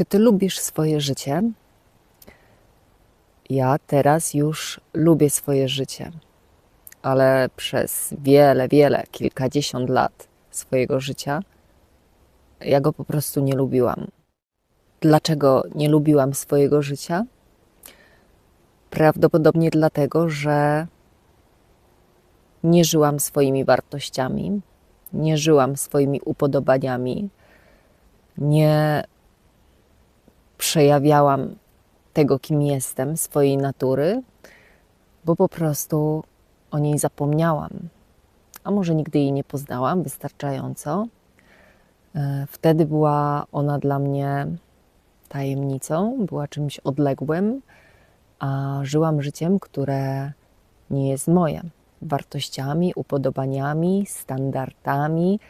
Czy ty lubisz swoje życie? Ja teraz już lubię swoje życie, ale przez wiele, wiele, kilkadziesiąt lat swojego życia ja go po prostu nie lubiłam. Dlaczego nie lubiłam swojego życia? Prawdopodobnie dlatego, że nie żyłam swoimi wartościami, nie żyłam swoimi upodobaniami, nie przejawiałam tego, kim jestem, swojej natury, bo po prostu o niej zapomniałam. A może nigdy jej nie poznałam wystarczająco. E, wtedy była ona dla mnie tajemnicą, była czymś odległym, a żyłam życiem, które nie jest moje. Wartościami, upodobaniami, standardami,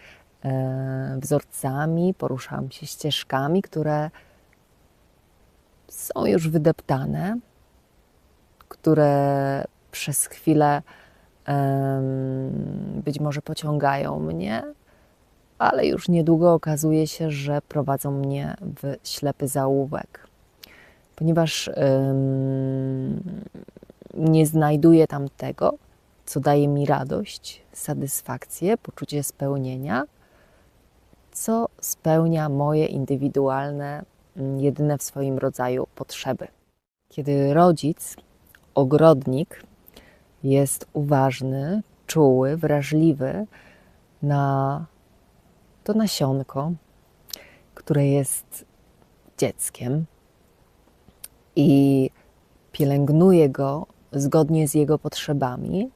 e, wzorcami, poruszałam się ścieżkami, które są już wydeptane, które przez chwilę być może pociągają mnie, ale już niedługo okazuje się, że prowadzą mnie w ślepy zaułek, ponieważ nie znajduję tam tego, co daje mi radość, satysfakcję, poczucie spełnienia, co spełnia moje indywidualne jedyne w swoim rodzaju potrzeby. Kiedy rodzic, ogrodnik jest uważny, czuły, wrażliwy na to nasionko, które jest dzieckiem i pielęgnuje go zgodnie z jego potrzebami,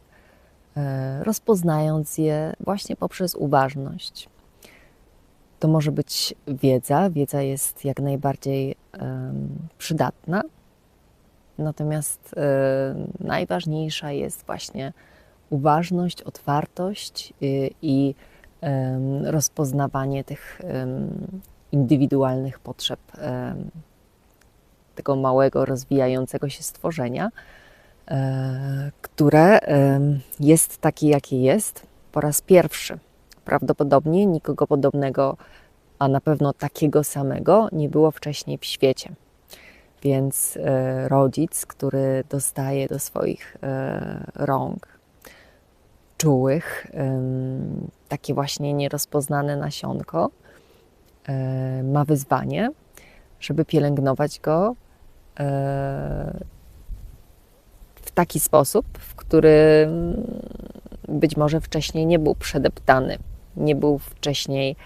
e, rozpoznając je właśnie poprzez uważność. To może być wiedza. Wiedza jest jak najbardziej przydatna. Natomiast um, najważniejsza jest właśnie uważność, otwartość y, i um, rozpoznawanie tych indywidualnych potrzeb tego małego, rozwijającego się stworzenia, e, które jest takie, jakie jest po raz pierwszy. Prawdopodobnie nikogo podobnego, a na pewno takiego samego nie było wcześniej w świecie. Więc e, rodzic, który dostaje do swoich e, rąk czułych, takie właśnie nierozpoznane nasionko, e, ma wyzwanie, żeby pielęgnować go w taki sposób, w który być może wcześniej nie był przedeptany nie był wcześniej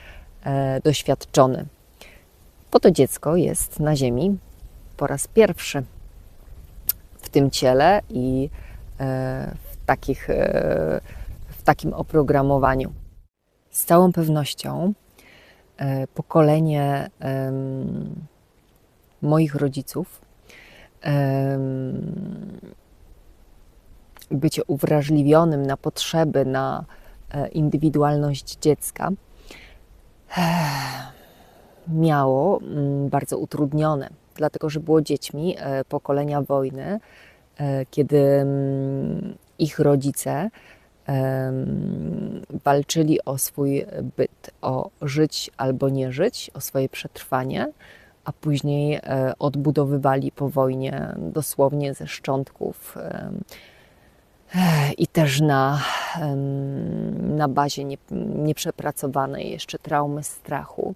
e, doświadczony. Bo to dziecko jest na Ziemi po raz pierwszy w tym ciele i e, w, takich, e, w takim oprogramowaniu. Z całą pewnością pokolenie moich rodziców bycie uwrażliwionym na potrzeby, na indywidualność dziecka miało mm, bardzo utrudnione, dlatego że było dziećmi e, pokolenia wojny, e, kiedy mm, ich rodzice walczyli o swój byt, o żyć albo nie żyć, o swoje przetrwanie, a później odbudowywali po wojnie dosłownie ze szczątków i też na, na bazie nie, nieprzepracowanej jeszcze traumy strachu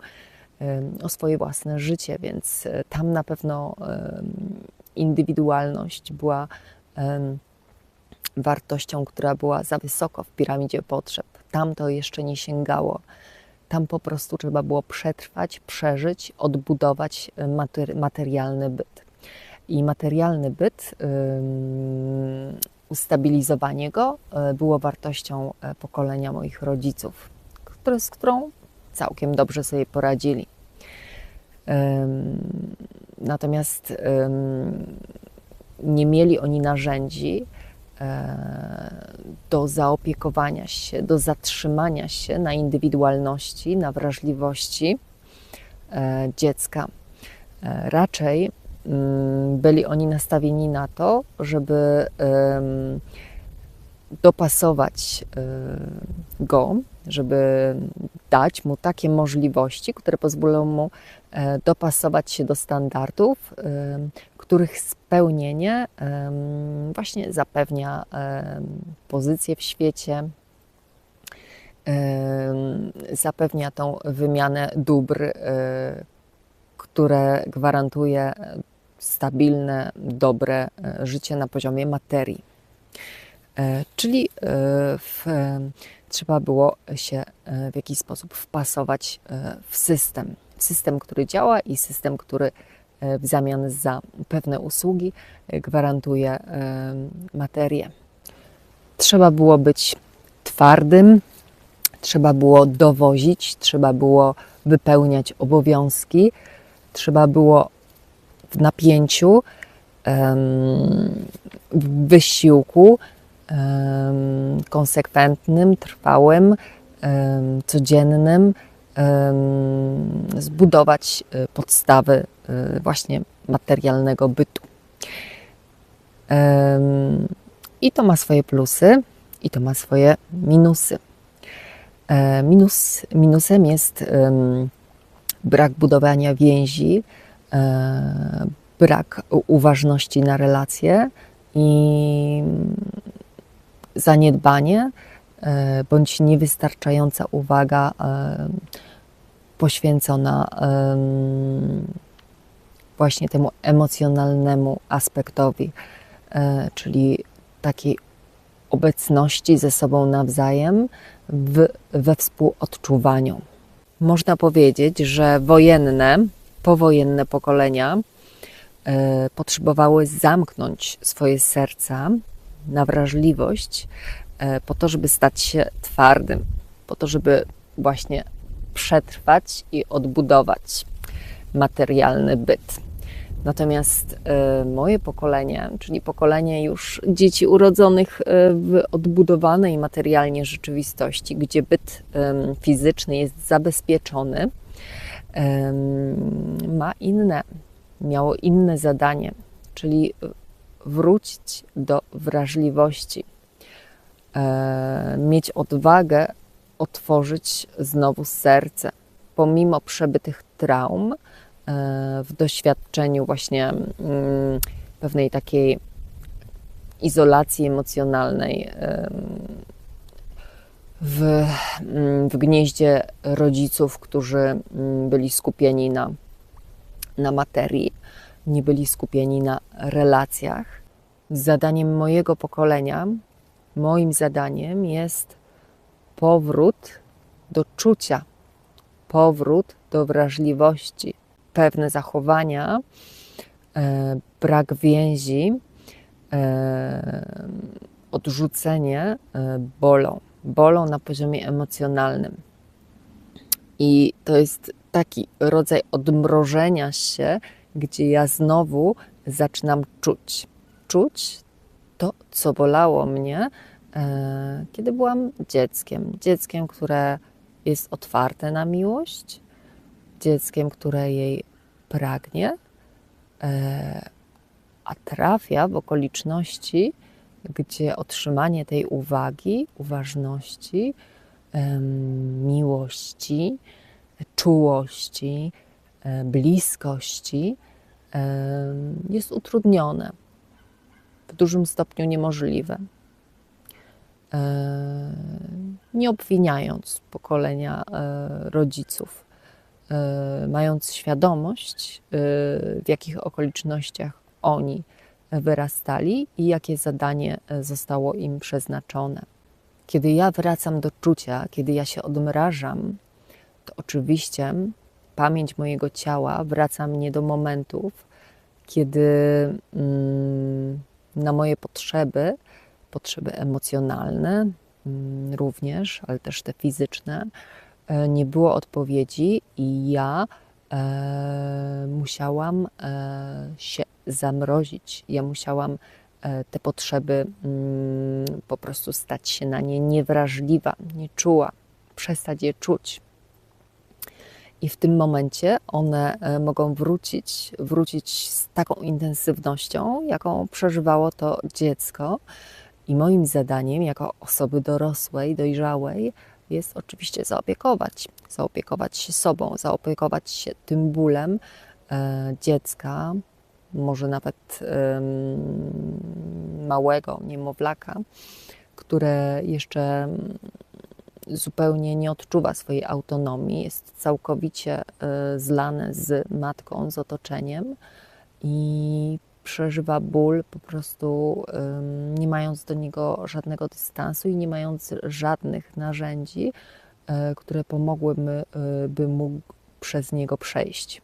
o swoje własne życie, więc e, tam na pewno indywidualność była wartością, która była za wysoko w piramidzie potrzeb. Tam to jeszcze nie sięgało. Tam po prostu trzeba było przetrwać, przeżyć, odbudować e, materialny byt. I materialny byt ustabilizowanie go e, było wartością e, pokolenia moich rodziców, z którą całkiem dobrze sobie poradzili. Natomiast nie mieli oni narzędzi e, do zaopiekowania się, do zatrzymania się na indywidualności, na wrażliwości dziecka. Raczej byli oni nastawieni na to, żeby dopasować go, żeby dać mu takie możliwości, które pozwolą mu e, dopasować się do standardów, których spełnienie właśnie zapewnia pozycję w świecie, zapewnia tą wymianę dóbr, e, które gwarantuje stabilne, dobre e, życie na poziomie materii. E, czyli w, trzeba było się w jakiś sposób wpasować w system. System, który działa i system, który w zamian za pewne usługi gwarantuje materię. Trzeba było być twardym, trzeba było dowozić, trzeba było wypełniać obowiązki, trzeba było w napięciu, w wysiłku konsekwentnym, trwałym, codziennym zbudować e, podstawy e, właśnie materialnego bytu. I to ma swoje plusy, i to ma swoje minusy. E, minus, minusem jest brak budowania więzi, brak uważności na relacje i zaniedbanie e, bądź niewystarczająca uwaga poświęcona właśnie temu emocjonalnemu aspektowi, czyli takiej obecności ze sobą nawzajem w, we współodczuwaniu. Można powiedzieć, że wojenne, powojenne pokolenia e, potrzebowały zamknąć swoje serca na wrażliwość, e, po to, żeby stać się twardym, po to, żeby właśnie przetrwać i odbudować materialny byt. Natomiast e, moje pokolenie, czyli pokolenie już dzieci urodzonych w odbudowanej materialnie rzeczywistości, gdzie byt fizyczny jest zabezpieczony, ma inne, miało inne zadanie, czyli wrócić do wrażliwości, e, mieć odwagę otworzyć znowu serce, pomimo przebytych traum w doświadczeniu właśnie mm, pewnej takiej izolacji emocjonalnej w, mm, w gnieździe rodziców, którzy mm, byli skupieni na, na materii, nie byli skupieni na relacjach. Zadaniem mojego pokolenia, moim zadaniem jest powrót do czucia, powrót do wrażliwości, pewne zachowania, e, brak więzi, e, odrzucenie e, bolą. Bolą na poziomie emocjonalnym. I to jest taki rodzaj odmrożenia się, gdzie ja znowu zaczynam czuć. Czuć to, co bolało mnie, kiedy byłam dzieckiem. Dzieckiem, które jest otwarte na miłość, dzieckiem, które jej pragnie, e, a trafia w okoliczności, gdzie otrzymanie tej uwagi, uważności, miłości, czułości, e, bliskości jest utrudnione, w dużym stopniu niemożliwe. E, nie obwiniając pokolenia rodziców E, mając świadomość, w jakich okolicznościach oni wyrastali i jakie zadanie e, zostało im przeznaczone. Kiedy ja wracam do czucia, kiedy ja się odmrażam, to oczywiście pamięć mojego ciała wraca mnie do momentów, kiedy mm, na moje potrzeby, potrzeby emocjonalne mm, również, ale też te fizyczne, E, nie było odpowiedzi i ja e, musiałam się zamrozić. Ja musiałam e, te potrzeby mm, po prostu stać się na nie niewrażliwa, nieczuła, przestać je czuć. I w tym momencie one e, mogą wrócić, wrócić z taką intensywnością, jaką przeżywało to dziecko. I moim zadaniem, jako osoby dorosłej, dojrzałej, jest oczywiście zaopiekować. Zaopiekować się sobą, zaopiekować się tym bólem e, dziecka, może nawet małego niemowlaka, które jeszcze zupełnie nie odczuwa swojej autonomii, jest całkowicie e, zlane z matką, z otoczeniem i przeżywa ból po prostu nie mając do niego żadnego dystansu i nie mając żadnych narzędzi, e, które pomogłyby e, by mógł przez niego przejść.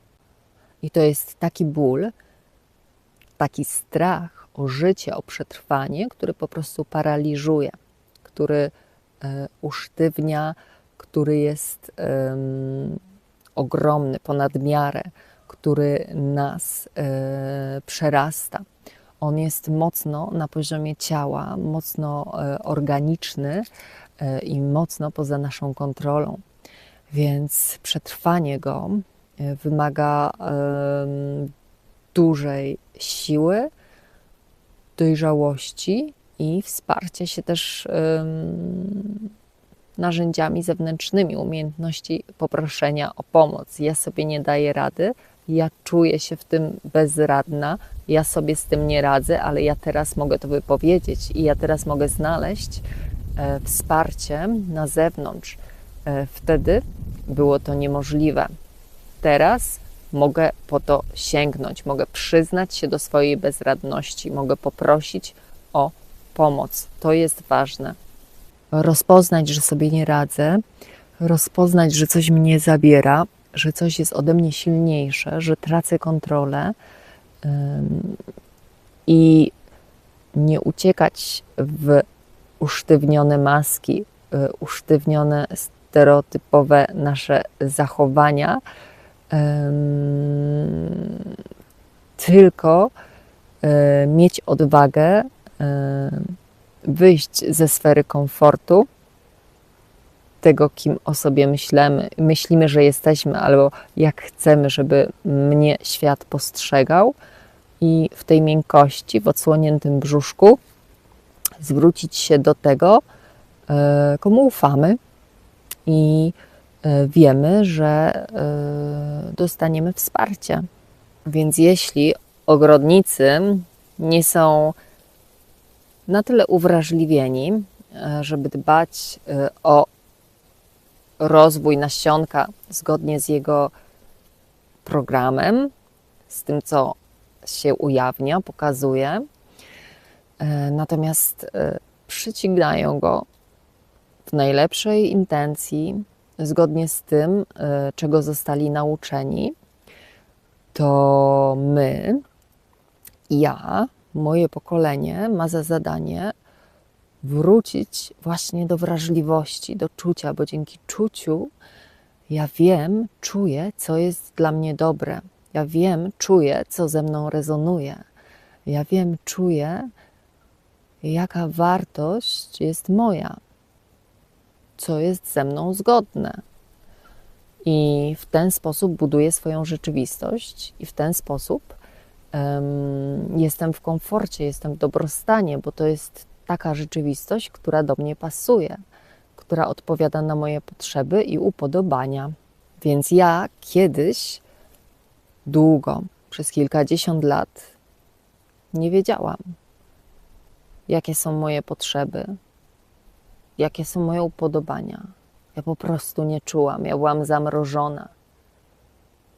I to jest taki ból, taki strach o życie, o przetrwanie, który po prostu paraliżuje, który e, usztywnia, który jest um, ogromny, ponad miarę, który nas e, przerasta. On jest mocno na poziomie ciała, mocno e, organiczny i mocno poza naszą kontrolą. Więc przetrwanie go wymaga dużej siły, dojrzałości i wsparcia się też narzędziami zewnętrznymi, umiejętności poproszenia o pomoc. Ja sobie nie daję rady, ja czuję się w tym bezradna, ja sobie z tym nie radzę, ale ja teraz mogę to wypowiedzieć i ja teraz mogę znaleźć e, wsparcie na zewnątrz. E, wtedy było to niemożliwe. Teraz mogę po to sięgnąć, mogę przyznać się do swojej bezradności, mogę poprosić o pomoc. To jest ważne. Rozpoznać, że sobie nie radzę, rozpoznać, że coś mnie zabiera, że coś jest ode mnie silniejsze, że tracę kontrolę i nie uciekać w usztywnione maski, y, usztywnione stereotypowe nasze zachowania, tylko y, mieć odwagę wyjść ze sfery komfortu tego, kim o sobie myślimy, myślimy, że jesteśmy, albo jak chcemy, żeby mnie świat postrzegał, i w tej miękkości, w odsłoniętym brzuszku, zwrócić się do tego, e, komu ufamy i e, wiemy, że e, dostaniemy wsparcie. Więc jeśli ogrodnicy nie są na tyle uwrażliwieni, żeby dbać o rozwój nasionka zgodnie z jego programem, z tym, co się ujawnia, pokazuje. E, natomiast e, przycinają go w najlepszej intencji, zgodnie z tym, e, czego zostali nauczeni, to my, ja, moje pokolenie ma za zadanie wrócić właśnie do wrażliwości, do czucia, bo dzięki czuciu ja wiem, czuję, co jest dla mnie dobre. Ja wiem, czuję, co ze mną rezonuje. Ja wiem, czuję, jaka wartość jest moja, co jest ze mną zgodne. I w ten sposób buduję swoją rzeczywistość, i w ten sposób um, jestem w komforcie, jestem w dobrostanie, bo to jest taka rzeczywistość, która do mnie pasuje, która odpowiada na moje potrzeby i upodobania. Więc ja kiedyś długo, przez kilkadziesiąt lat, nie wiedziałam, jakie są moje potrzeby, jakie są moje upodobania. Ja po prostu nie czułam, ja byłam zamrożona.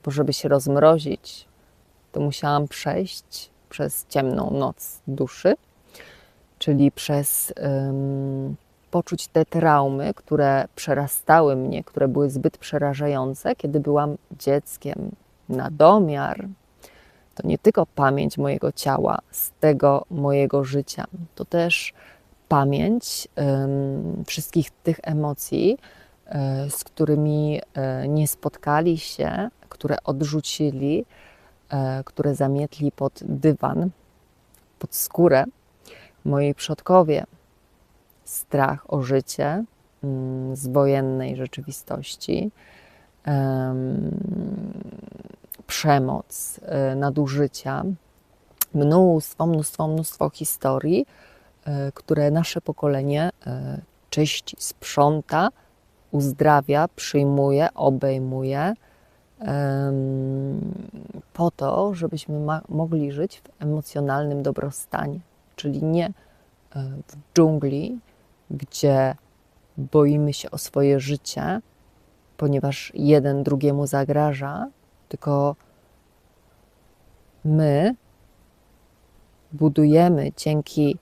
Bo żeby się rozmrozić, to musiałam przejść przez ciemną noc duszy czyli przez um, poczuć te traumy, które przerastały mnie, które były zbyt przerażające, kiedy byłam dzieckiem na domiar. To nie tylko pamięć mojego ciała z tego mojego życia, to też pamięć wszystkich tych emocji, um, z którymi e, nie spotkali się, które odrzucili, e, które zamietli pod dywan, pod skórę moi przodkowie. Strach o życie mm, z wojennej rzeczywistości, przemoc, e, nadużycia, mnóstwo, mnóstwo, mnóstwo historii, e, które nasze pokolenie e, czyści, sprząta uzdrawia, przyjmuje, obejmuje po to, żebyśmy mogli żyć w emocjonalnym dobrostanie, czyli nie e, w dżungli, gdzie boimy się o swoje życie, ponieważ jeden drugiemu zagraża, tylko my budujemy dzięki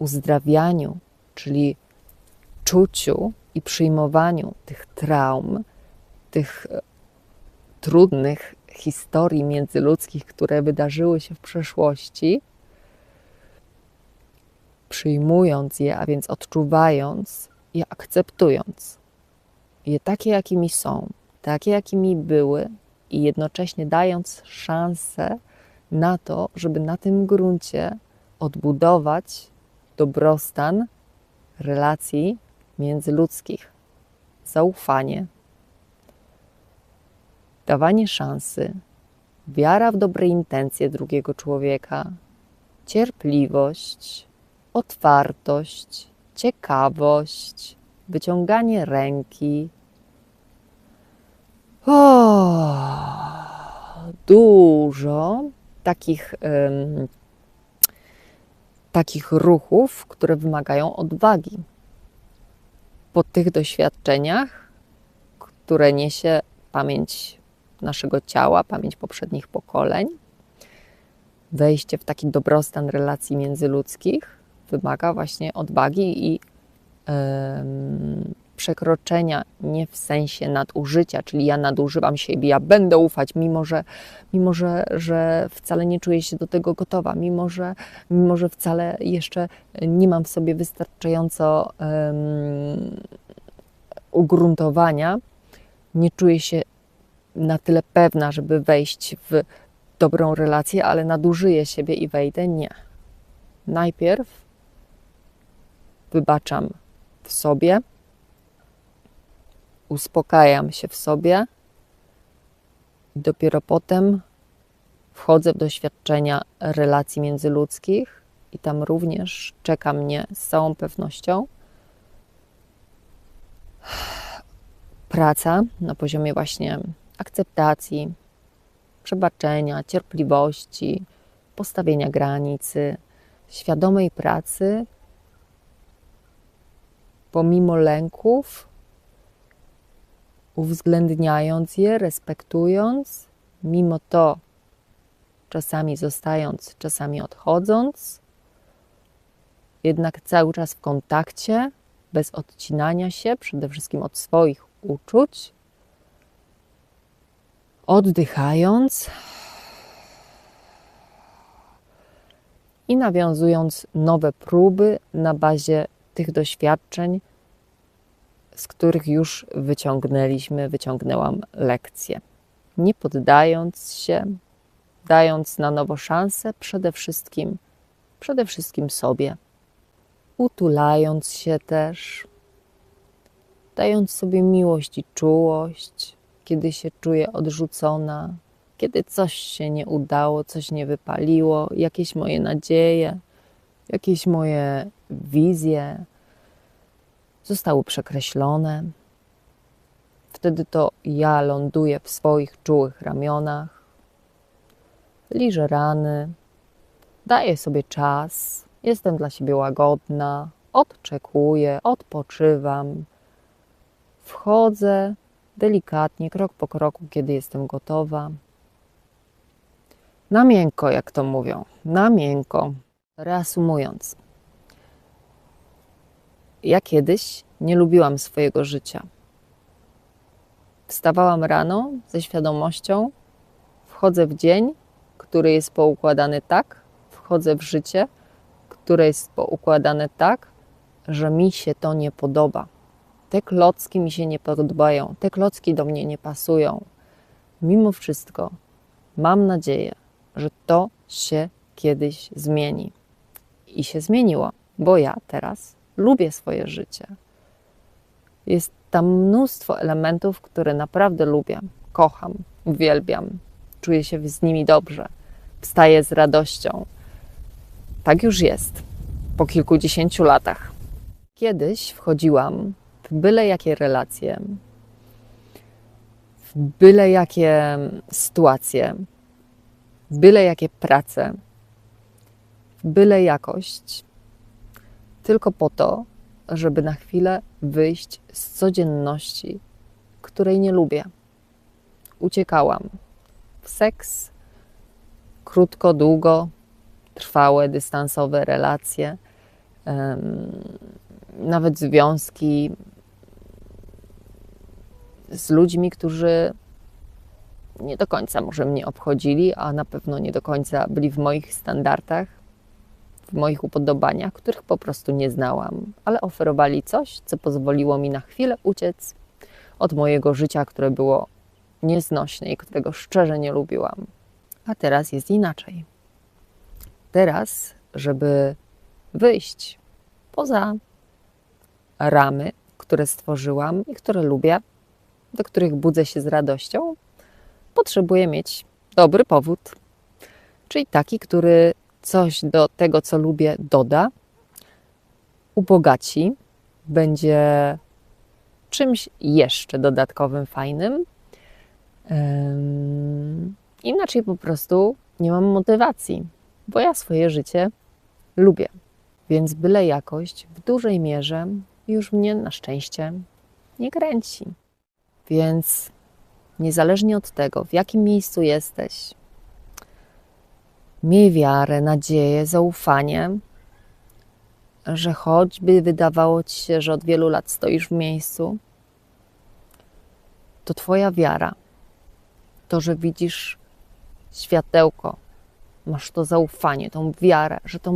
uzdrawianiu, czyli czuciu i przyjmowaniu tych traum, tych e, trudnych historii międzyludzkich, które wydarzyły się w przeszłości, przyjmując je, a więc odczuwając je, akceptując. Je takie, jakimi są, takie, jakimi były, i jednocześnie dając szansę na to, żeby na tym gruncie odbudować dobrostan relacji międzyludzkich, zaufanie, dawanie szansy, wiara w dobre intencje drugiego człowieka, cierpliwość, otwartość, ciekawość, wyciąganie ręki. O, dużo takich, um, takich ruchów, które wymagają odwagi. Po tych doświadczeniach, które niesie pamięć naszego ciała, pamięć poprzednich pokoleń, wejście w taki dobrostan relacji międzyludzkich wymaga właśnie odwagi i przekroczenia, nie w sensie nadużycia, czyli ja nadużywam siebie, ja będę ufać, mimo że, mimo że, że wcale nie czuję się do tego gotowa, mimo że, mimo że wcale jeszcze nie mam w sobie wystarczająco um, ugruntowania, nie czuję się na tyle pewna, żeby wejść w dobrą relację, ale nadużyję siebie i wejdę. Nie. Najpierw wybaczam w sobie, uspokajam się w sobie. I dopiero potem wchodzę w doświadczenia relacji międzyludzkich i tam również czeka mnie z całą pewnością praca na poziomie właśnie akceptacji, przebaczenia, cierpliwości, postawienia granicy, świadomej pracy, pomimo lęków, uwzględniając je, respektując, mimo to czasami zostając, czasami odchodząc, jednak cały czas w kontakcie, bez odcinania się, przede wszystkim od swoich uczuć, oddychając i nawiązując nowe próby na bazie tych doświadczeń, z których już wyciągnęliśmy, wyciągnęłam lekcje. Nie poddając się, dając na nowo szansę przede wszystkim, przede wszystkim sobie, utulając się też, dając sobie miłość i czułość, kiedy się czuję odrzucona, kiedy coś się nie udało, coś nie wypaliło, jakieś moje nadzieje, jakieś moje wizje zostały przekreślone. Wtedy to ja ląduję w swoich czułych ramionach, liżę rany, daję sobie czas, jestem dla siebie łagodna, odczekuję, odpoczywam, wchodzę delikatnie, krok po kroku, kiedy jestem gotowa. Na miękko, jak to mówią, na miękko. Reasumując, ja kiedyś nie lubiłam swojego życia. Wstawałam rano ze świadomością, wchodzę w dzień, który jest poukładany tak, wchodzę w życie, które jest poukładane tak, że mi się to nie podoba. Te klocki mi się nie podobają, te klocki do mnie nie pasują. Mimo wszystko mam nadzieję, że to się kiedyś zmieni. I się zmieniło, bo ja teraz lubię swoje życie. Jest tam mnóstwo elementów, które naprawdę lubię, kocham, uwielbiam, czuję się z nimi dobrze, wstaję z radością. Tak już jest po kilkudziesięciu latach. Kiedyś wchodziłam w byle jakie relacje, w byle jakie sytuacje, w byle jakie prace, w byle jakość, tylko po to, żeby na chwilę wyjść z codzienności, której nie lubię. Uciekałam w seks, krótko, długo, trwałe, dystansowe relacje, nawet związki z ludźmi, którzy nie do końca może mnie obchodzili, a na pewno nie do końca byli w moich standardach, w moich upodobaniach, których po prostu nie znałam, ale oferowali coś, co pozwoliło mi na chwilę uciec od mojego życia, które było nieznośne i którego szczerze nie lubiłam. A teraz jest inaczej. Teraz, żeby wyjść poza ramy, które stworzyłam i które lubię, do których budzę się z radością, potrzebuję mieć dobry powód, czyli taki, który coś do tego, co lubię, doda, ubogaci, będzie czymś jeszcze dodatkowym, fajnym. Ym, Inaczej po prostu nie mam motywacji, bo ja swoje życie lubię. Więc byle jakość w dużej mierze już mnie na szczęście nie kręci. Więc niezależnie od tego, w jakim miejscu jesteś, miej wiarę, nadzieję, zaufanie, że choćby wydawało ci się, że od wielu lat stoisz w miejscu, to Twoja wiara, to, że widzisz światełko, masz to zaufanie, tą wiarę, że to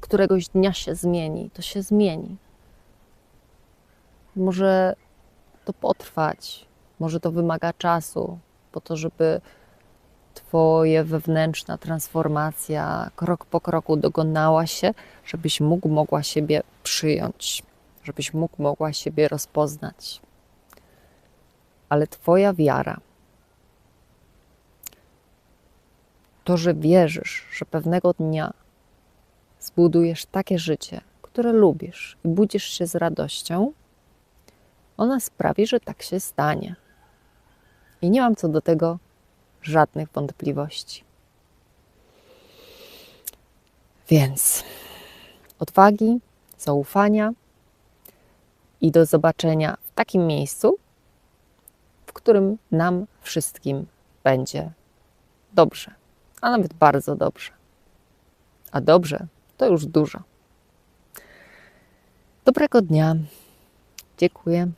któregoś dnia się zmieni, to się zmieni. Może to potrwać, może to wymaga czasu, po to, żeby Twoja wewnętrzna transformacja krok po kroku dokonała się, żebyś mógł, mogła siebie przyjąć, żebyś mógł, mogła siebie rozpoznać. Ale Twoja wiara, to, że wierzysz, że pewnego dnia zbudujesz takie życie, które lubisz i budzisz się z radością, ona sprawi, że tak się stanie. I nie mam co do tego żadnych wątpliwości. Więc odwagi, zaufania i do zobaczenia w takim miejscu, w którym nam wszystkim będzie dobrze, a nawet bardzo dobrze. A dobrze to już dużo. Dobrego dnia. Dziękuję.